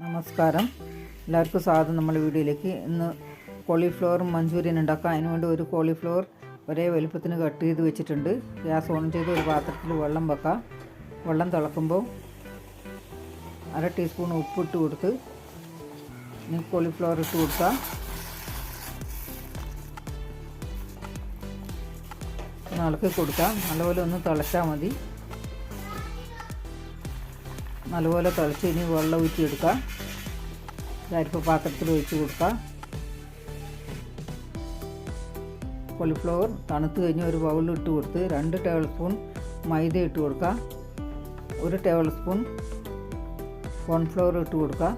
നമസ്കാരം. എല്ലാവർക്കും സ്വാഗതം. നമ്മുടെ വീഡിയോയിലേക്ക് ഇന്ന് കോളിഫ്ലവർ മഞ്ചൂരിയൻ ഉണ്ടാക്കാം അതിനുവേണ്ടി ഒരു കോളിഫ്ലവർ ഒരേ വലുപ്പത്തിന് കട്ട് ചെയ്ത് വെച്ചിട്ടുണ്ട്. ഗ്യാസ് ഓൺ ചെയ്ത് ഒരു പാത്രത്തിൽ വെള്ളം വെക്കാം. വെള്ളം തിളക്കുമ്പോൾ അര ടീസ്പൂൺ ഉപ്പ് ഇട്ട് കൊടുത്ത് ഇനി കോളിഫ്ലവർ ഇട്ട് കൊടുക്കാം. ഇളക്കി കൊടുക്കാം. നല്ലപോലെ ഒന്ന് തിളച്ചാൽ മതി. നല്ലപോലെ തിളച്ച് ഇനി വെള്ളം ഊറ്റിയെടുക്കാം. അരിപ്പ് പാത്രത്തിൽ ഒഴിച്ച് കൊടുക്കാം കോളിഫ്ലവർ തണുത്ത് കഴിഞ്ഞ് ഒരു ബൗളിൽ ഇട്ട് കൊടുത്ത് രണ്ട് ടേബിൾ സ്പൂൺ മൈദ ഇട്ട് കൊടുക്കാം ഒരു ടേബിൾ സ്പൂൺ കോൺഫ്ലവർ ഇട്ട് കൊടുക്കാം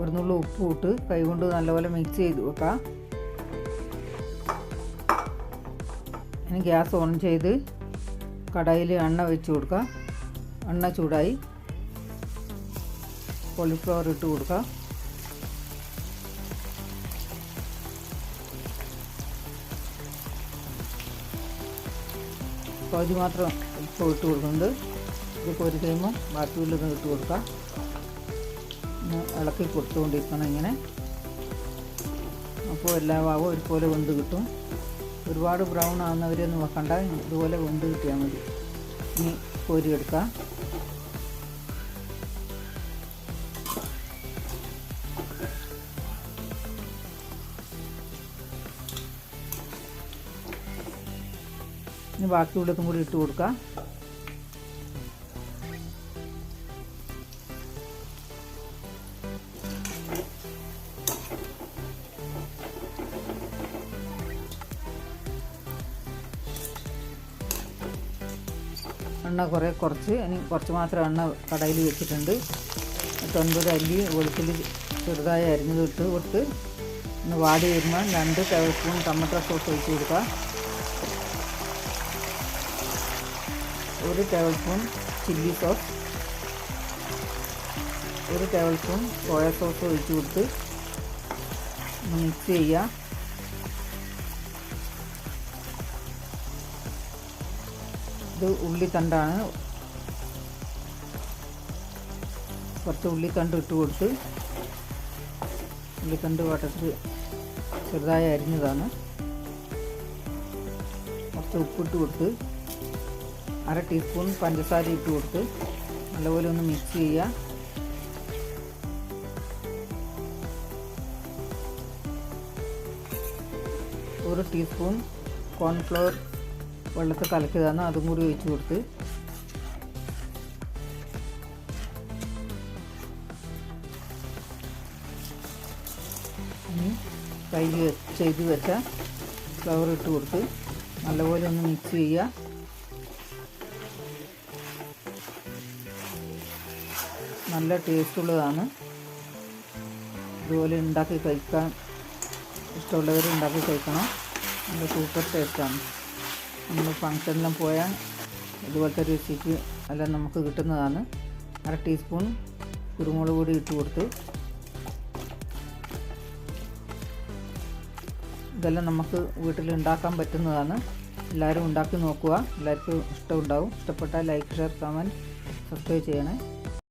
ഒരു നുള്ളു ഉപ്പ് ഇട്ട് കൈകൊണ്ട് നല്ലപോലെ മിക്സ് ചെയ്ത് വെക്കാം ഇനി ഗ്യാസ് ഓൺ ചെയ്ത് കടയിൽ എണ്ണ വെച്ച് കൊടുക്കാം എണ്ണ ചൂടായി. കോളിഫ്ലവർ ഇട്ട് കൊടുക്കുക പകുതി മാത്രം ഇപ്പോൾ ഇട്ട് കൊടുക്കുന്നുണ്ട്. ഇത് പൊരി കഴിയുമ്പോൾ ബാക്കിയുള്ളത് ഇട്ട് കൊടുക്കാം. ഇളക്കി കൊടുത്തുകൊണ്ടിരിക്കണം ഇങ്ങനെ. അപ്പോൾ എല്ലാ ഭാഗവും ഒരുപോലെ വെന്ത് കിട്ടും. ഒരുപാട് ബ്രൗൺ ആകുന്നവരെയൊന്നും വെക്കണ്ട. ഇതുപോലെ വെന്ത് കിട്ടിയാൽ മതി. ഇനി കോരിയെടുക്കാം ഇനി ബാക്കിയുള്ളതും കൂടി ഇട്ട് കൊടുക്കാം. എണ്ണ കുറേ കുറച്ച് ഇനി കുറച്ച് മാത്രം എണ്ണ കടയിൽ വെച്ചിട്ടുണ്ട്. തൊൻപത് അല്ലി വെളുത്തുള്ളി ചെറുതായി അരിഞ്ഞത് ഇട്ട് കൊടുത്ത് ഒന്ന് വാടി വരുമ്പോൾ രണ്ട് ടേബിൾ സ്പൂൺ ടൊമാറ്റോ സോസ് ഒഴിച്ച് കൊടുക്കുക ഒരു ടേബിൾ സ്പൂൺ ചില്ലി സോസ് ഒരു ടേബിൾ സ്പൂൺ സോയ സോസ് ഒഴിച്ച് കൊടുത്ത് മിക്സ് ചെയ്യുക. ഇത് ഉള്ളിത്തണ്ടാണ്. കുറച്ച് ഉള്ളിത്തണ്ട് ഇട്ട് കൊടുത്ത് ഉള്ളിത്തണ്ട് വട്ടത്തിൽ ചെറുതായി അരിഞ്ഞതാണ്. കുറച്ച് ഉപ്പിട്ട് കൊടുത്ത് അര ടീസ്പൂൺ പഞ്ചസാര ഇട്ട് കൊടുത്ത് നല്ലപോലെ ഒന്ന് മിക്സ് ചെയ്യുക. ഒരു ടീസ്പൂൺ കോൺഫ്ലവർ വെള്ളത്തിൽ കലക്കിയതാണ് അതും കൂടി ഒഴിച്ച് കൊടുത്ത്. ഫ്രൈ ചെയ്ത് വെച്ച ഫ്ലവർ ഇട്ട് കൊടുത്ത് നല്ലപോലെ ഒന്ന് മിക്സ് ചെയ്യുക. നല്ല ടേസ്റ്റുള്ളതാണ്. ഇതുപോലെ ഉണ്ടാക്കി കഴിക്കാൻ ഇഷ്ടമുള്ളവർ ഉണ്ടാക്കി കഴിക്കണം. നല്ല സൂപ്പർ ടേസ്റ്റാണ്. നമ്മൾ ഫങ്ഷനിലും പോയാൽ ഇതുപോലത്തെ രുചിക്ക് എല്ലാം നമുക്ക് കിട്ടുന്നതാണ്. അര ടീസ്പൂൺ കുരുമുളക് പൊടി ഇട്ട് കൊടുത്ത് ഇതെല്ലാം നമുക്ക് വീട്ടിൽ ഉണ്ടാക്കാൻ പറ്റുന്നതാണ്. എല്ലാവരും ഉണ്ടാക്കി നോക്കുക. എല്ലാവർക്കും ഇഷ്ടമുണ്ടാവും. ഇഷ്ടപ്പെട്ടാൽ ലൈക്ക് ഷെയർ കമന്റ് സബ്സ്ക്രൈബ് ചെയ്യണേ.